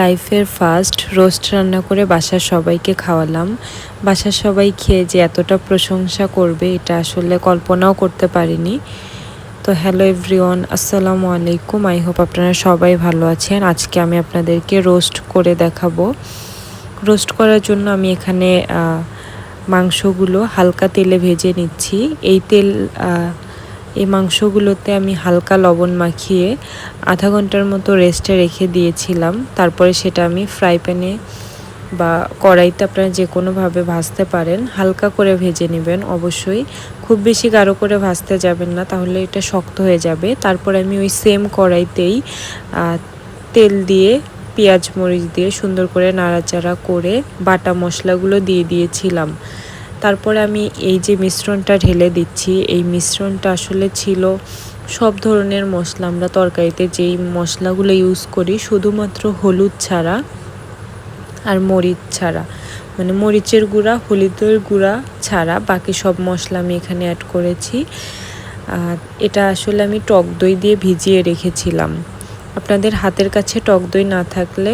লাইফের first roast রান্না করে বাসার সবাইকে খাওয়ালাম। বাসার সবাই খেয়ে যে এতটা প্রশংসা করবে, এটা আসলে কল্পনাও করতে পারিনি। তো হ্যালো এভরিওয়ান, আসসালামু আলাইকুম। আই হোপ আপনারা সবাই ভালো আছেন। আজকে আমি আপনাদেরকে রোস্ট করে দেখাবো। রোস্ট করার জন্য আমি এখানে মাংসগুলো হালকা তেলে ভেজে নিচ্ছি। এই তেল এই মাংসগুলোতে আমি হালকা লবণ মাখিয়ে আধা ঘণ্টার মতো রেস্টে রেখে দিয়েছিলাম। তারপরে সেটা আমি ফ্রাই প্যানে বা কড়াইতে আপনারা যে কোনোভাবে ভাজতে পারেন, হালকা করে ভেজে নেবেন। অবশ্যই খুব বেশি গাঢ় করে ভাজতে যাবেন না, তাহলে এটা শক্ত হয়ে যাবে। তারপর আমি ওই সেম কড়াইতেই তেল দিয়ে, পেঁয়াজ মরিচ দিয়ে সুন্দর করে নাড়াচাড়া করে বাটা মশলাগুলো দিয়ে দিয়েছিলাম। তারপরে আমি এই যে মিশ্রণটা ঢেলে দিচ্ছি, এই মিশ্রণটা আসলে ছিল সব ধরনের মশলা। আমরা তরকারিতে যেই মশলাগুলো ইউজ করি শুধুমাত্র হলুদ ছাড়া আর মরিচ ছাড়া। মানে মরিচের গুঁড়া, হলুদের গুঁড়া ছাড়া বাকি সব মশলা আমি এখানে অ্যাড করেছি। আর এটা আসলে আমি টক দই দিয়ে ভিজিয়ে রেখেছিলাম। আপনাদের হাতের কাছে টক দই না থাকলে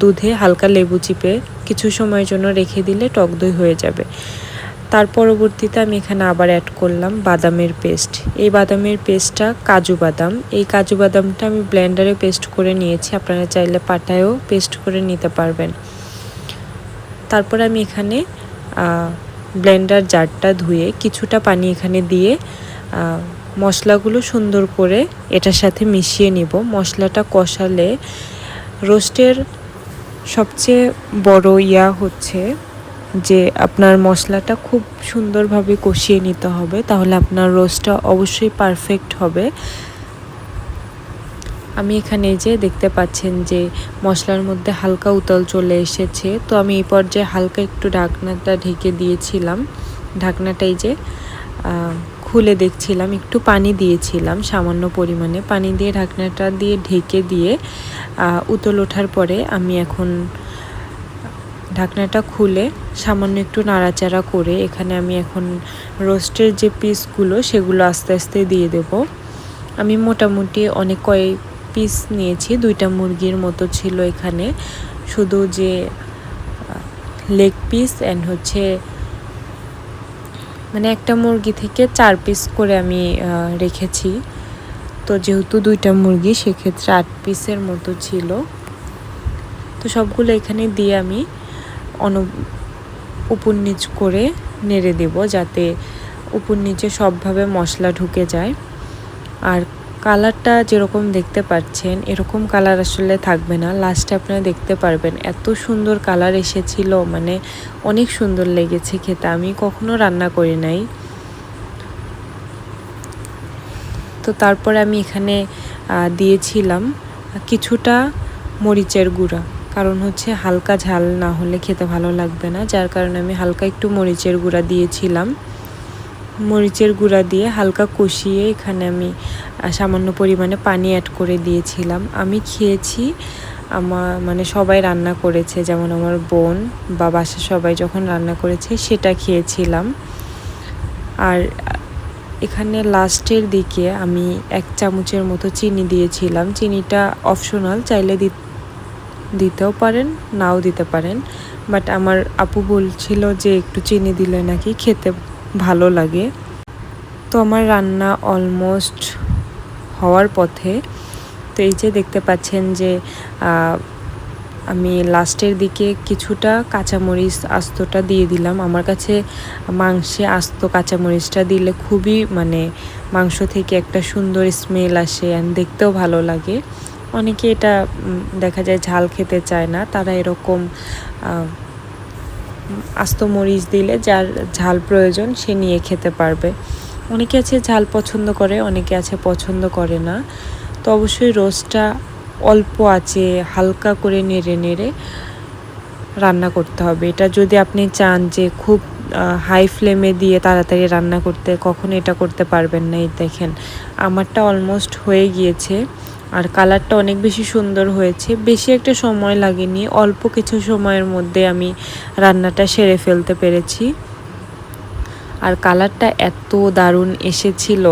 দুধে হালকা লেবু চিপে কিছু সময়ের জন্য রেখে দিলে টক দই হয়ে যাবে। তার পরবর্তীতে আমি এখানে আবার অ্যাড করলাম বাদামের পেস্ট এই বাদামের পেস্টটা কাজু বাদাম। এই কাজু বাদামটা আমি ব্লেন্ডারে পেস্ট করে নিয়েছি। আপনারা চাইলে পাটায়ও পেস্ট করে নিতে পারবেন। তারপর আমি এখানে ব্লেন্ডার জারটা ধুয়ে কিছুটা পানি এখানে দিয়ে মশলাগুলো সুন্দর করে এটার সাথে মিশিয়ে নিব। মশলাটা কষালে রোস্টের সবচেয়ে বড় ইয়া হচ্ছে যে আপনার মশলাটা খুব সুন্দরভাবে কষিয়ে নিতে হবে, তাহলে আপনার রোস্টটা অবশ্যই পারফেক্ট হবে। আমি এখানে যে দেখতে পাচ্ছেন যে মশলার মধ্যে হালকা উতল চলে এসেছে, তো আমি এই পর্যায়ে হালকা একটু ঢাকনাটা ঢেকে দিয়েছিলাম। ঢাকনাটাই যে খুলে দেখছিলাম, একটু পানি দিয়েছিলাম সামান্য পরিমাণে। পানি দিয়ে ঢাকনাটা দিয়ে ঢেকে দিয়ে উতল ওঠার পরে আমি এখন ঢাকনাটা খুলে সামান্য একটু নাড়াচাড়া করে এখানে আমি এখন রোস্টের যে পিসগুলো সেগুলো আস্তে আস্তে দিয়ে দেব। আমি মোটামুটি অনেক কয়েক পিস নিয়েছি, দুইটা মুরগির মতো ছিল এখানে। শুধু যে লেগ পিস অ্যান্ড হচ্ছে মানে একটা মুরগি থেকে চার পিস করে আমি রেখেছি। তো যেহেতু দুইটা মুরগি সেক্ষেত্রে আট পিসের মতো ছিল। তো সবগুলো এখানে দিয়ে আমি অন উপর নিচ করে নেড়ে দেব যাতে উপর নিচে সবভাবে মশলা ঢুকে যায়। আর কালারটা যেরকম দেখতে পাচ্ছেন, এরকম কালার আসলে থাকবে না। লাস্টে আপনারা দেখতে পারবেন, এত সুন্দর কালার এসেছিল মানে অনেক সুন্দর লেগেছে খেতে। আমি কখনো রান্না করি নাই। তো তারপরে আমি এখানে দিয়েছিলাম কিছুটা মরিচের গুঁড়া। কারণ হচ্ছে হালকা ঝাল না হলে খেতে ভালো লাগবে না, যার কারণে আমি হালকা একটু মরিচের গুঁড়া দিয়েছিলাম। মরিচের গুঁড়া দিয়ে হালকা কষিয়ে এখানে আমি সামান্য পরিমাণে পানি অ্যাড করে দিয়েছিলাম। আমি খেয়েছি, আমার মানে সবাই রান্না করেছে, যেমন আমার বোন, বা বাসার সবাই যখন রান্না করেছে সেটা খেয়েছিলাম। আর এখানে লাস্টের দিকে আমি এক চামচের মতো চিনি দিয়েছিলাম। চিনিটা অপশনাল চাইলে দিতেও পারেন, নাও দিতে পারেন। বাট আমার আপু বলছিল যে একটু চিনি দিলে নাকি খেতে ভালো লাগে। তো আমার রান্না অলমোস্ট হওয়ার পথে, তো এই যে দেখতে পাচ্ছেন যে আমি লাস্টের দিকে কিছুটা কাঁচামরিচ আস্তটা দিয়ে দিলাম। আমার কাছে মাংসে আস্ত কাঁচামরিচটা দিলে খুবই মানে মাংস থেকে একটা সুন্দর স্মেল আসে অ্যান্ড দেখতেও ভালো লাগে। অনেকে এটা দেখা যায় ঝাল খেতে চায় না। তারা এরকম আস্ত মরিচ দিলে যার ঝাল প্রয়োজন সে নিয়ে খেতে পারবে। অনেকে আছে ঝাল পছন্দ করে, অনেকে আছে পছন্দ করে না। তো অবশ্যই রোস্টটা অল্প আছে, হালকা করে নেড়ে নেড়ে রান্না করতে হবে। এটা যদি আপনি চান যে খুব হাই ফ্লেমে দিয়ে তাড়াতাড়ি রান্না করতে, কখনো এটা করতে পারবেন না, এই দেখেন। আমারটা অলমোস্ট হয়ে গিয়েছে। আর কালারটা অনেক বেশি সুন্দর হয়েছে। বেশি একটা সময় লাগেনি, অল্প কিছু সময়ের মধ্যে আমি রান্নাটা সেরে ফেলতে পেরেছি। আর কালারটা এত দারুণ এসেছিল।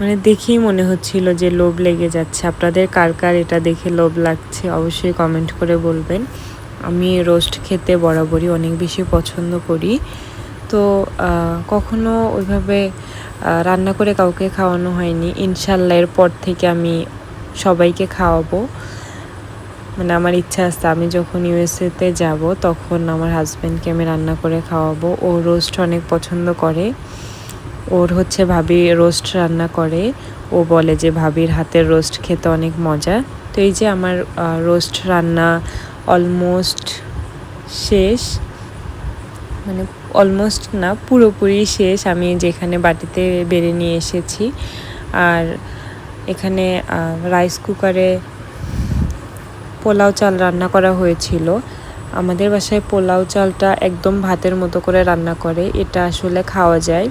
মানে দেখেই মনে হচ্ছিল যে লোভ লেগে যাচ্ছে। আপনাদের কার কার এটা দেখে লোভ লাগছে অবশ্যই কমেন্ট করে বলবেন। আমি রোস্ট খেতে বরাবরই অনেক বেশি পছন্দ করি। তো কখনো ওইভাবে রান্না করে কাউকে খাওয়ানো হয়নি। ইনশাল্লাহ এরপর থেকে আমি সবাইকে খাওয়াবো। মানে আমার ইচ্ছা আছে, আমি যখন ইউএসএতে যাব, তখন আমার হাজব্যান্ডকে আমি রান্না করে খাওয়াবো। ও রোস্ট অনেক পছন্দ করে। ওর হচ্ছে ভাবি রোস্ট রান্না করে। ও বলে যে ভাবির হাতের রোস্ট খেতে অনেক মজা। তো এই যে আমার রোস্ট রান্না অলমোস্ট শেষ। মানে অলমোস্ট না, পুরোপুরি শেষ। আমি যেখানে বাটিতে বেড়ে নিয়ে এসেছি। আর এখানে রাইস কুকারে পোলাও চাল রান্না করা হয়েছিল। আমাদের বাসায় পোলাও চালটা একদম ভাতের মতো করে রান্না করে। এটা আসলে খাওয়া যায়।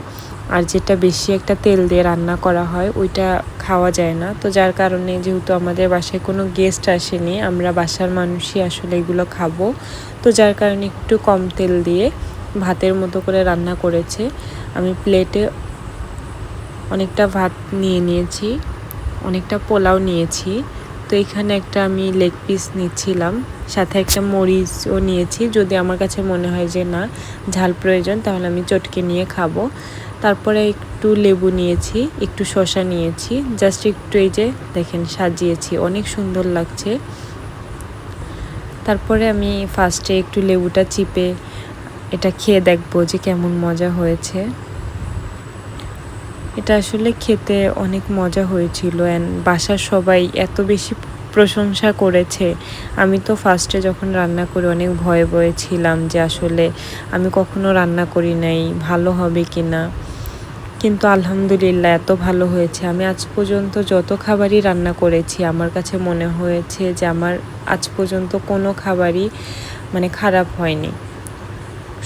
আর যেটা বেশি একটা তেল দিয়ে রান্না করা হয়, ওইটা খাওয়া যায় না। তো যার কারণে যেহেতু আমাদের বাসায় কোনো গেস্ট আসেনি, আমরা বাসার মানুষই আসলে এগুলো খাব। তো যার কারণে একটু কম তেল দিয়ে ভাতের মতো করে রান্না করেছে। আমি প্লেটে অনেকটা ভাত নিয়ে নিয়েছি, অনেকটা পোলাও নিয়েছি। তো এখানে একটা আমি লেগ পিস নিচ্ছিলাম, সাথে একটা মরিচও নিয়েছি। যদি আমার কাছে মনে হয় যে না, ঝাল প্রয়োজন, তাহলে আমি চটকে নিয়ে খাব। তারপরে একটু লেবু নিয়েছি, একটু শসা নিয়েছি। জাস্ট একটু এই যে দেখেন, সাজিয়েছি, অনেক সুন্দর লাগছে। তারপরে আমি ফার্স্টে একটু লেবুটা চিপে এটা খেয়ে দেখব যে কেমন মজা হয়েছে। এটা আসলে খেতে অনেক মজা হয়েছিল অ্যান্ড বাসার সবাই এত বেশি প্রশংসা করেছে। আমি তো ফার্স্টে যখন রান্না করি অনেক ভয়ে ভয়ে ছিলাম যে আসলে আমি কখনো রান্না করি নাই, ভালো হবে কি না কিন্তু আলহামদুলিল্লাহ এত ভালো হয়েছে। আমি আজ পর্যন্ত যত খাবারই রান্না করেছি, আমার কাছে মনে হয়েছে যে আমার আজ পর্যন্ত কোনো খাবারই মানে খারাপ হয়নি।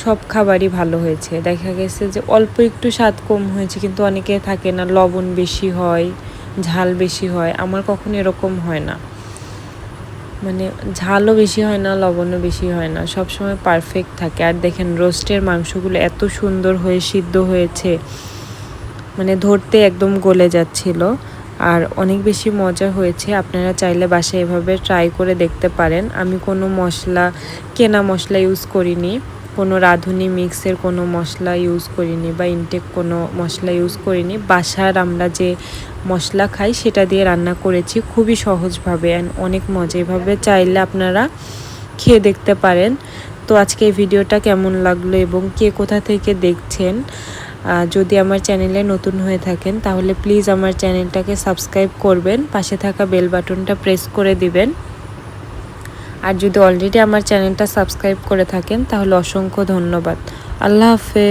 সব খাবারই ভালো হয়েছে। দেখা গেছে যে অল্প একটু স্বাদ কম হয়েছে, কিন্তু অনেকে থাকে না, লবণ বেশি হয়, ঝাল বেশি হয়। আমার কখনো এরকম হয় না। মানে ঝালও বেশি হয় না, লবণও বেশি হয় না। সব সময় পারফেক্ট থাকে। আর দেখেন রোস্টের মাংসগুলো এত সুন্দর হয়ে সিদ্ধ হয়েছে। মানে ধরতে একদম গলে যাচ্ছিল। আর অনেক বেশি মজা হয়েছে। আপনারা চাইলে বাসায় এভাবে ট্রাই করে দেখতে পারেন। আমি কোনো মশলা, কেনা মশলা ইউজ করিনি। কোনো রাঁধুনি মিক্সের কোনো মশলা ইউজ করিনি বা ইনটেক কোনো মশলা ইউজ করিনি। বাসার আমরা যে মশলা খাই, সেটা দিয়ে রান্না করেছি খুবই সহজভাবে অ্যান্ড অনেক মজা। এভাবে চাইলে আপনারা খেয়ে দেখতে পারেন। তো আজকে এই ভিডিওটা কেমন লাগল এবং কে কোথা থেকে দেখছেন যদি আমার চ্যানেলে নতুন হয়ে থাকেন, তাহলে প্লিজ আমার চ্যানেলটাকে সাবস্ক্রাইব করবেন, পাশে থাকা বেল বাটনটা প্রেস করে দিবেন। আর যদি অলরেডি আমার চ্যানেলটা সাবস্ক্রাইব করে থাকেন তাহলে অসংখ্য ধন্যবাদ। আল্লাহ হাফেজ।